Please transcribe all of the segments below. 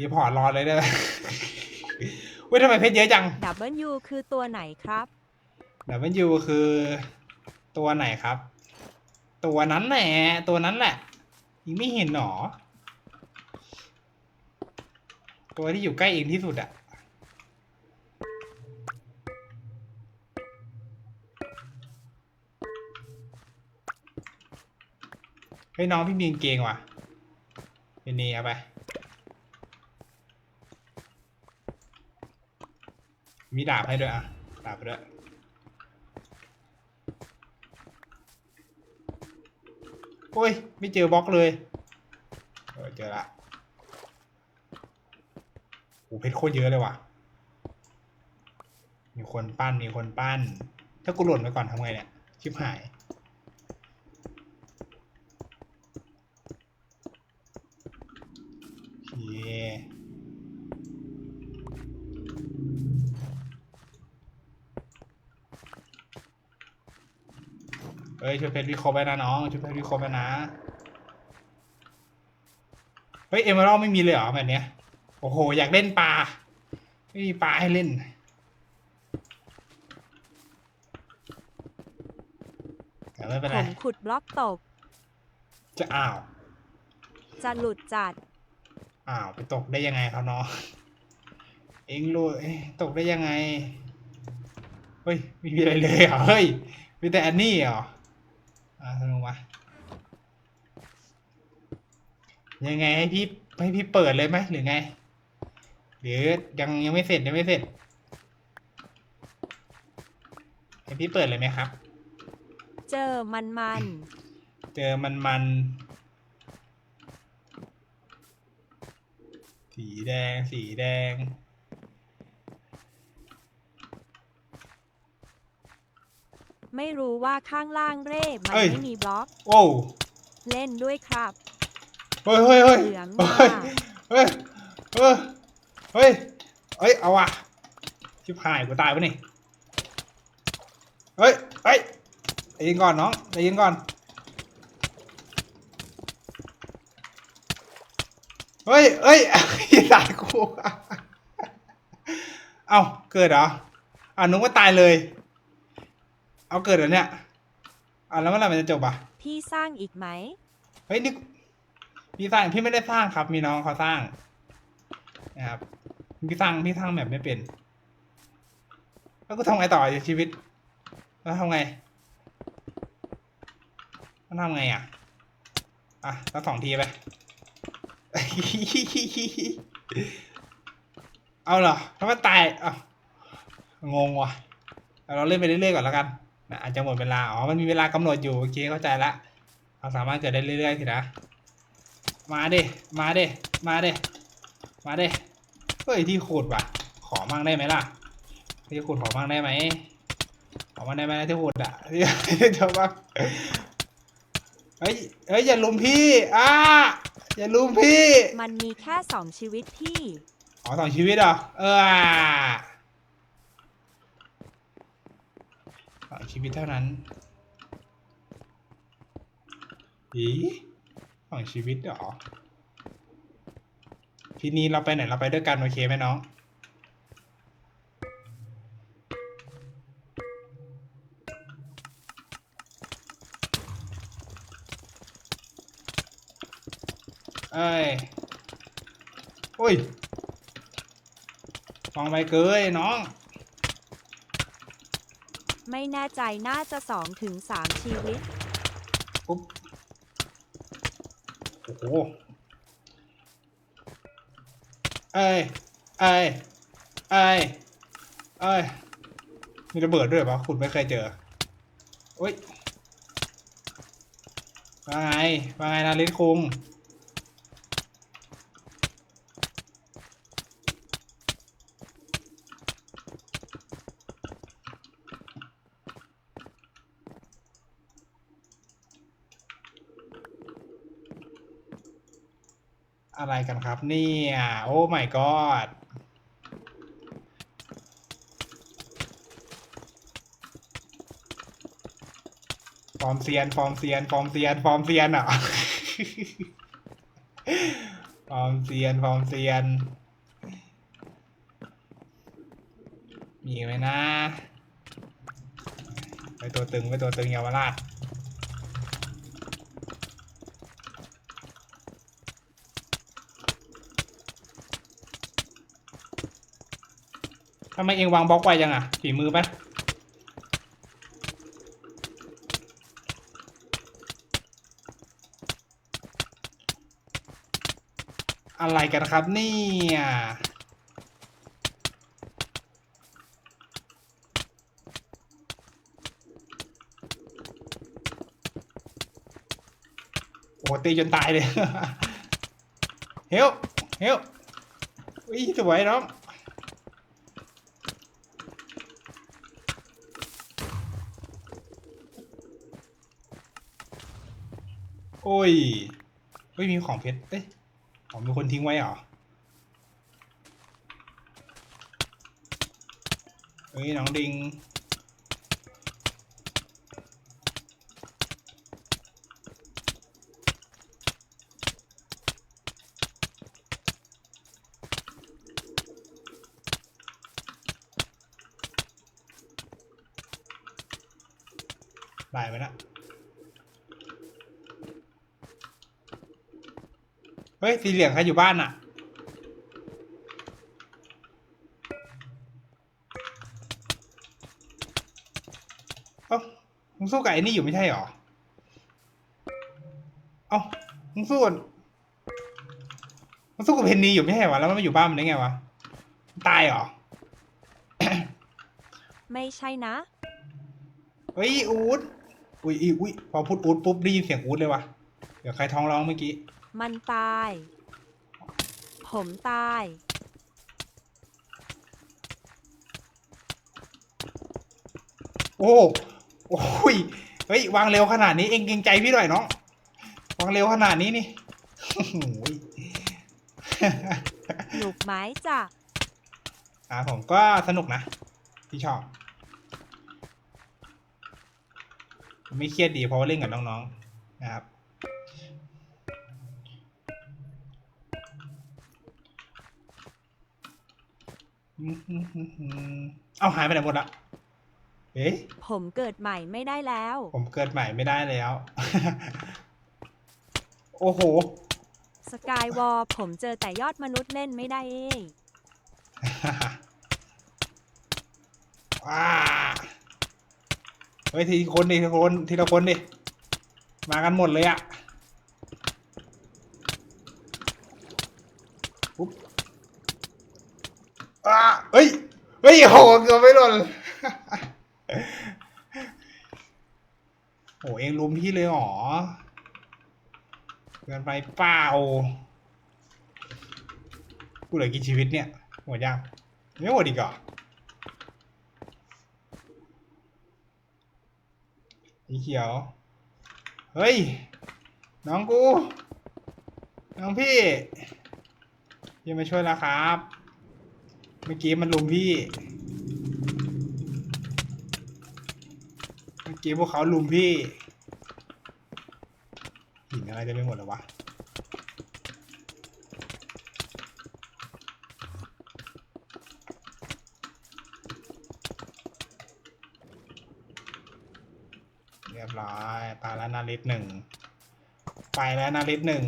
รีพอร์ตรอเลยได้ไหมเว้ยทำไมเพชรเยอะจังดับเบิลยูคือตัวไหนครับดับเบิลยูคือตัวไหนครับ ตัวนั้นแหละ ตัวนั้นแหละยังไม่เห็นหรอตัวที่อยู่ใกล้เองที่สุดอะเฮ้ยน้องพี่มีกางเกงว่ะเป็นนี่เอาไป มีดาบให้ด้วยอะ ดาบด้วย โอ้ย ไม่เจอบล็อกเลยเออเจอละโอ้เพชรโคตรเยอะเลยว่ะ มีคนปั้น มีคนปั้น ถ้ากูหล่นไปก่อนทำไงเนี่ย ชิบหาย โอเค เฮ้ยช่วยเพชรวิเคราะห์ไปนะน้องช่วยเพชรวิเคราะห์ไปนะ เฮ้ยเอเมอรัลไม่มีเลยเหรอแบบเนี้ย โอ้โห อยากเล่นปลา ไม่มีปลาให้เล่น แต่ไม่เป็นผไร มขุดบล็อกตก จะอ้าว จะหลุดจัด อ้าว ไปตกได้ยังไงครับน้อง เองรู้เอ๊ะตกได้ยังไง เฮ้ย ไม่มีอะไรเลยเหรอ เฮ้ย มีแต่อันนี้เหรอ อ่าลงมายังไงให้พี่ให้พี่เปิดเลยไหมหรือไง หรือยังยังไม่เสร็จยังไม่เสร็จให้พี่เปิดเลยไหมครับ เจอมันมัน เจอมันมันสีแดงสีแดง ไม่รู้ว่าข้างล่างเร่มันเอ้ย ไม่มีบล็อก โอ้วเล่นด้วยครับเฮ้ยเฮ้ยเฮ้ยเหลืองเฮ้มายกเฮ้ย เฮ้ย เฮ้ย เฮ้ย เอาว่ะ ชิบหายกูตายปะนี่ เฮ้ย เฮ้ยใจเย็นก่อนน้องใจเย็นก่อน เฮ้ย เฮ้ย ตายกู เอ้า เกิดเหรออ่านึกว่าตายเลย เอาเกิดเหรอเนี่ยอ่าแล้วเมื่อไหร่มันจะจบอะ พี่สร้างอีกไหม เฮ้ยนี่พี่สร้างพี่ไม่ได้สร้างครับ มีน้องเขาสร้างนะครับพี่สร้างพี่สร้างแบบไม่เป็น แล้วก็ทำไงต่อในชีวิต แล้วทำไงแล้วทำไงอะ อะแล้วสองทีไป เอาเหรอถ้ามันตายเอ้างงว่ะเอาเราเล่นไปเรื่อยๆก่อนแล้วกัน นะอาจจะหมดเวลา อ๋อ มันมีเวลากำหนดอยู่ โอเค เข้าใจละเราสามารถเกิดได้เรื่อยๆสินะ มาดิมาดิมาดิมาดิเฮ้ย ที่ขุดว่ะ ขอมั่งได้ไหมล่ะ ที่ขุดขอมั่งได้ไหม ขอมั่งได้ไหมที่ขุดอะที่ที่จะมั่งเฮ้ย เฮ้ย อย่าลุมพี่อ้าอย่าลุมพี่ มันมีแค่สองชีวิตพี่ อ๋อสองชีวิตเหรอ เออ สองชีวิตเท่านั้นอีสองชีวิตเหรอ ทีนี้เราไปไหนเราไปด้วยกันโอเคไหมน้องเอ้ยโอ้ยฟังไปเกยน้อง ไม่แน่ใจน่าจะสองถึงสามชีวิต ปุ๊บ โอ้โหเอ้ยเอ้ยเอ้ยเอ้ยมีระเบิดด้วยปะคุณไม่เคยเจอโอ้ยว่าไงว่าไงนาริสคุง อะไรกันครับเนี่ยโอ้ my god ฟอร์มเซียนฟอร์มเซียนฟอร์มเซียนฟอร์มเซียนอะฟอร์มเซียนฟอร์มเซียน มีไหมนะ ไปตัวตึงไปตัวตึงเยาวราช ทำไมเองวางบล็อกไว้ยังอะฝีมือปะอะไรกันครับเนี่ยโอ้ตีจนตายเลย เฮลเฮลอุ้ยสวยน้อง โอ้ยเฮ้ยมีของเพชรเอ้ยขอ๋อมีคนทิ้งไว้เหรอเฮ้ยน้องดิงได้ไหมนะ เฮ้ย สีเหลืองใครอยู่บ้านอะ เอ้ามึงสู้กับไอ้นี่อยู่ไม่ใช่หรอ เอ้ามึงสู้กับมึงสู้กับเพนนีอยู่ไม่ใช่เหรอแล้วมันมาอยู่บ้านมันได้ไงวะ ตายเหรอ ไม่ใช่นะ เฮ้ย อูดอุ้ยอุ้ยอุ้ยพอพูดอูดปุ๊บได้ยินเสียงอูดเลยวะเดี๋ยวใครท้องร้องเมื่อกี้ มันตาย ผมตาย โอ้โอ้ยเฮ้ย วางเร็วขนาดนี้เองเกรงใจพี่หน่อยน้อง วางเร็วขนาดนี้นี่โอ้โหย หนุกไหมจ้ะ อ่าผมก็สนุกนะพี่ชอบไม่เครียดดีเพราะว่าเล่นกับน้องๆนะครับ เอาหายไปไหนหมดละเอ๊ะผมเกิดใหม่ไม่ได้แล้ว ผมเกิดใหม่ไม่ได้แล้ว โอ้โห สกายวอลผมเจอแต่ยอดมนุษย์เล่นไม่ได้เองว้าเฮ้ยทีละคนดิทีละคนทีละคนดิมากันหมดเลยอะปุ๊บอ้า เฮ้ย เฮ้ยโหเกือบไม่หล่นโหเองลุมพี่เลยเหรอเกินไปเปล่ากูเหลือกี่ชีวิตเนี่ย หมดยังไม่หมดอีกเหรอสีเขียว เฮ้ย น้องกู น้องพี่ยังมาช่วยแล้วครับ มื่อกี้มันลุมพี่ เมื่อกี้พวกเขาลุมพี่ หินอะไรจะไม่หมดหรอววะเรียบร้อยไปแล้วนาริสหนึ่ง ไปแล้วนาริสหนึ่ง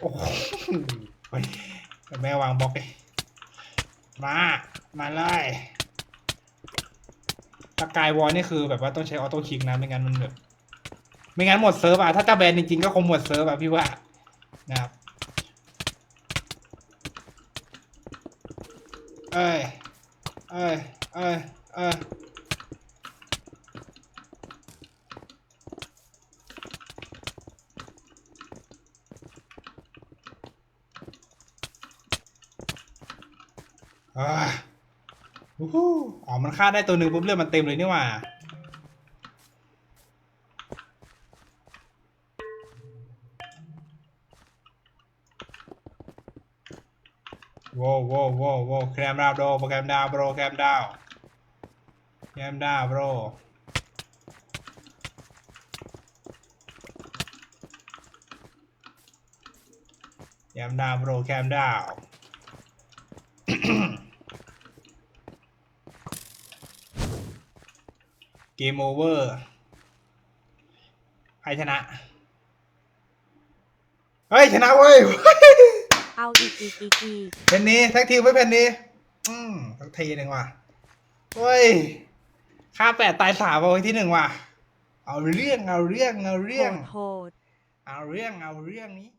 โอ้โห แม่วางบล็อกเลยมา มาเลยสกายวอลนี่คือแบบว่าต้องใช้ออโต้คลิกนะ ไม่งั้นมันแบบ ไม่งั้นหมดเซิร์ฟอะถ้าจะแบนจริงๆก็คงหมดเซิร์ฟอะพี่ว่า นะครับ เอ้ย เอ้ย เอ้ย เอ้ย อ่าอู้หูอ๋อมันฆ่าได้ตัวหนึ่งปุ๊บเลือดมันเต็มเลยนี่หว่าโว้วว้วว้วว้วแคมดาวโบรโปรแกรมดาวโบรแคมดาวแคมดาวโบรมดาวโปรแคมดาว เกมโอเวอร์ใครชนะ เฮ้ย ชนะเว้ยเอาอีกอีกอีกอีกเพนนี้แท็กทีมไว้เพนนี้ อืมสักทีหนึ่งว่ะเฮ้ยค่าแปดตายสามเอาไว้ที่หนึ่งว่ะ เอาเรื่องเอาเรื่องเอาโหเรื่องดโหด เอาเรื่องเอาเรื่องนี้